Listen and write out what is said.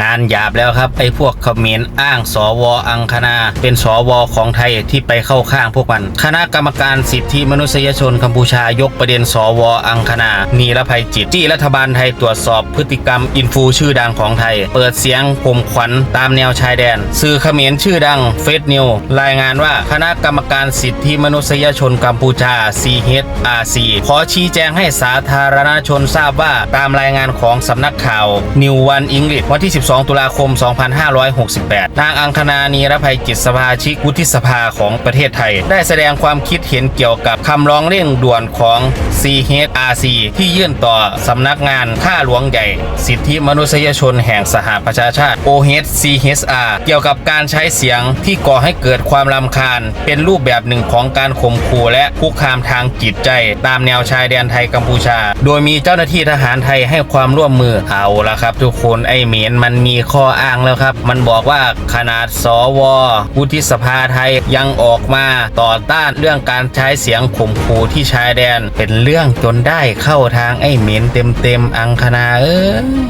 งานหยาบแล้วครับไอ้พวกเขมรอ้างสวอังคณา เป็นสวของไทยที่ไปเข้าข้างพวกมัน คณะกรรมการสิทธิมนุษยชนกัมพูชายกประเด็นสวอังคณานีรภัยจิตที่รัฐบาลไทยตรวจสอบพฤติกรรมอินฟูชื่อดังของไทย เปิดเสียงข่มขวัญตามแนวชายแดน สื่อเขมรชื่อดังเฟซนิวรายงานว่าคณะกรรมการสิทธิมนุษยชนกัมพูชา CHRC ขอชี้แจงให้สาธารณชนทราบว่าตามรายงานของสำนักข่าว New One English วันที่12 ตุลาคม 2568 นางอังคณานีรภัยจิตสภาชิกวุฒิสภาของประเทศไทย ได้แสดงความคิดเห็นเกี่ยวกับคำร้องเร่งด่วนของ CHRC ที่ยื่นต่อสำนักงานข้าหลวงใหญ่ สิทธิมนุษยชนแห่งสหประชาชาติ OHCHR เกี่ยวกับการใช้เสียงที่ก่อให้เกิดความรำคาญ เป็นรูปแบบหนึ่งของการข่มขู่และคุกคามทางจิตใจ ตามแนวชายแดนไทยกัมพูชา โดยมีเจ้าหน้าที่ทหารไทยให้ความร่วมมือเอาละครับ ทุกคนไอ้เหมียนมันมีข้ออ้างแล้วครับ มันบอกว่าขนาดสววุฒิสภาไทยยังออกมาต่อต้านเรื่องการใช้เสียงข่มขู่ที่ชายแดน เป็นเรื่องจนได้เข้าทางไอ้เหม็นเต็มๆอังคณาเอ้ย